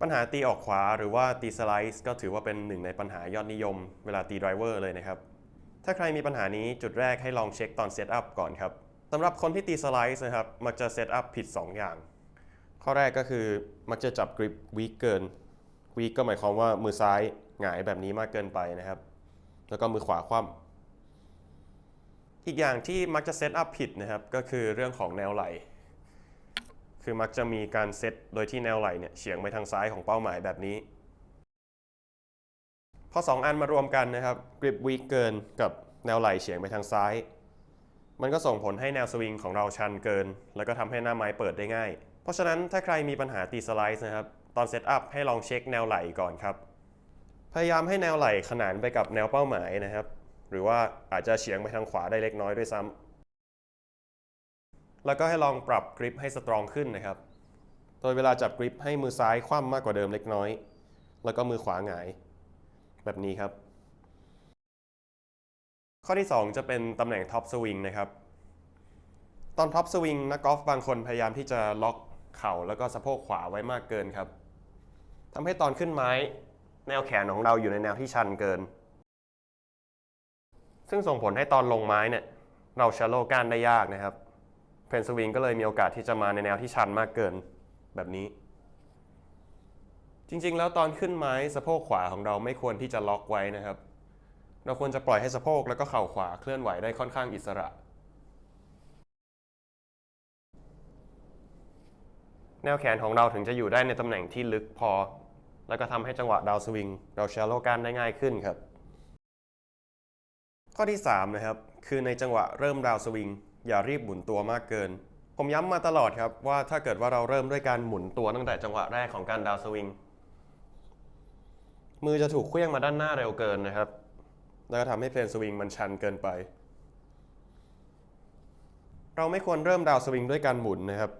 ปัญหาตีออกขวาหรือว่าตีสไลซ์ก็ถือว่าเป็นหนึ่งในปัญหายอดนิยมเวลาตีไดรเวอร์เลยนะครับ ถ้าใครมีปัญหานี้จุดแรกให้ลองเช็คตอนเซตอัพก่อนครับสำหรับคนที่ตีสไลซ์นะครับ มักจะเซตอัพผิด 2 อย่าง ข้อแรกก็คือมักจะจับกริปวีกเกินวีกก็หมายความว่ามือซ้ายหงายแบบนี้มากเกินไปนะครับ แล้วก็มือขวาคว่ำอีกอย่างที่มักจะเซตอัพผิดนะครับ ก็คือเรื่องของแนวไหล คือมักจะมีการเซตโดยที่แนวไหลเนี่ยเฉียงไปทางซ้ายของเป้าหมายแบบนี้ พอ 2 อันมารวมกันนะครับกริปวีกเกินกับแนวไหลเฉียงไปทางซ้าย มันก็ส่งผลให้แนวสวิงของเราชันเกิน แล้วก็ทำให้หน้าไม้เปิดได้ง่าย เพราะฉะนั้นถ้าใครมีปัญหาตีสไลซ์นะครับตอนเซตอัพให้ลองเช็คแนวไหลก่อนครับ พยายามให้แนวไหลขนานไปกับแนวเป้าหมายนะครับ หรือว่าอาจจะเฉียงไปทางขวาได้เล็กน้อยด้วยซ้ำ แล้วก็ให้ลองปรับกริปให้สตรองขึ้นนะครับ โดยเวลาจับกริปให้มือซ้ายคว่ำมากกว่าเดิมเล็กน้อย แล้วก็มือขวาหงาย แบบนี้ครับ ข้อที่ 2 จะเป็นตำแหน่งท็อปสวิงนะครับ ตอนท็อปสวิงนักกอล์ฟบางคนพยายามที่จะล็อกเข่าแล้วก็สะโพกขวาไว้มากเกินครับทำให้ตอนขึ้นไม้แนวแขนของเราอยู่ในแนวที่ชันเกิน ซึ่งส่งผลให้ตอนลงไม้เนี่ยเราชาโลก้านได้ยากนะครับ เพนสวิงก็เลยมีโอกาสที่จะมาในแนวที่ชันมากเกินแบบนี้ จริงๆ แล้วตอนขึ้นไม้สะโพกขวาของเราไม่ควรที่จะล็อกไว้นะครับ เราควรจะปล่อยให้สะโพกแล้วก็เข่าขวาเคลื่อนไหวได้ค่อนข้างอิสระ แนวแขนของเราถึงจะอยู่ได้ในตำแหน่งที่ลึกพอ แล้วก็ทำให้จังหวะดาวสวิง เราชาโลกันได้ง่ายขึ้นครับ ข้อที่3นะครับคือในจังหวะเริ่มดาวสวิง อย่ารีบหมุนตัวมากเกิน ผมย้ำมาตลอดครับว่าถ้าเกิดว่าเราเริ่มด้วยการหมุนตัวตั้งแต่จังหวะแรกของการดาวสวิง มือจะถูกเคลื่องมาด้านหน้าเร็วเกินนะครับ แล้วก็ทำให้เพลนสวิงมันชันเกินไป เราไม่ควรเริ่มดาวสวิงด้วยการหมุนนะครับ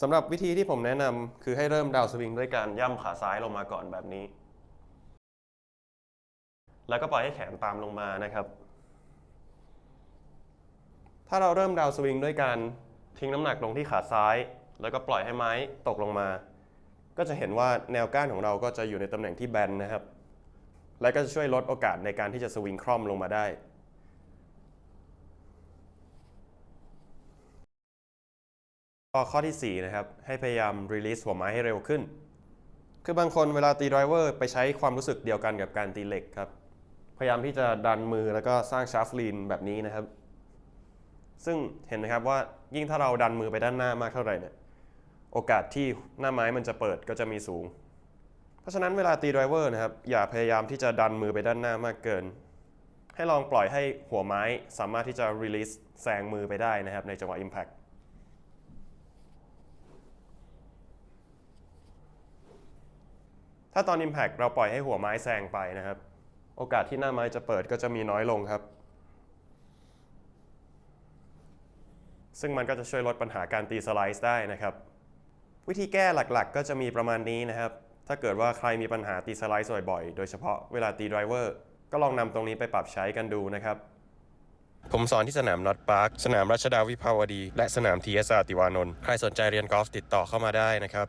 สำหรับวิธีที่ผมแนะนำคือให้เริ่มดาวสวิงด้วยการย่ำขาซ้ายลงมาก่อนแบบนี้ แล้วก็ปล่อยให้แขนตามลงมานะครับ ถ้าเราเริ่มดาวสวิงด้วยการทิ้งน้ำหนักลงที่ขาซ้าย แล้วก็ปล่อยให้ไม้ตกลงมา ก็จะเห็นว่าแนวก้านของเราก็จะอยู่ในตำแหน่งที่แบนนะครับ และก็จะช่วยลดโอกาสในการที่จะสวิงคล่อมลงมาได้ข้อที่ 4 นะครับ ให้พยายาม release หัวไม้ให้เร็วขึ้น คือบางคนเวลาตีไดรเวอร์ไปใช้ความรู้สึกเดียวกันกับการตีเหล็กครับ พยายามที่จะดันมือแล้วก็สร้างชาร์ฟลีนแบบนี้นะครับ ซึ่งเห็นไหมครับว่ายิ่งถ้าเราดันมือไปด้านหน้ามากเท่าไหร่เนี่ยโอกาสที่หน้าไม้มันจะเปิดก็จะมีสูง เพราะฉะนั้นเวลาตีไดรเวอร์นะครับอย่าพยายามที่จะดันมือไปด้านหน้ามากเกิน ให้ลองปล่อยให้หัวไม้สามารถที่จะ release แซงมือไปได้นะครับในจังหวะ impact ถ้าตอน Impact เราปล่อยให้หัวไม้แซงไปนะครับ โอกาสที่หน้าไม้จะเปิดก็จะมีน้อยลงครับ ซึ่งมันก็จะช่วยลดปัญหาการตีสไลซ์ได้นะครับ วิธีแก้หลักๆ ก็จะมีประมาณนี้นะครับ ถ้าเกิดว่าใครมีปัญหาตีสไลซ์บ่อยๆ โดยเฉพาะเวลาตีไดรเวอร์ก็ลองนำตรงนี้ไปปรับใช้กันดูนะครับ ผมสอนที่สนามน็อตพาร์ค สนามรัชดาวิภาวดี และสนามทีเอสอาติวานนท์ ใครสนใจเรียนกอล์ฟติดต่อเข้ามาได้นะครับ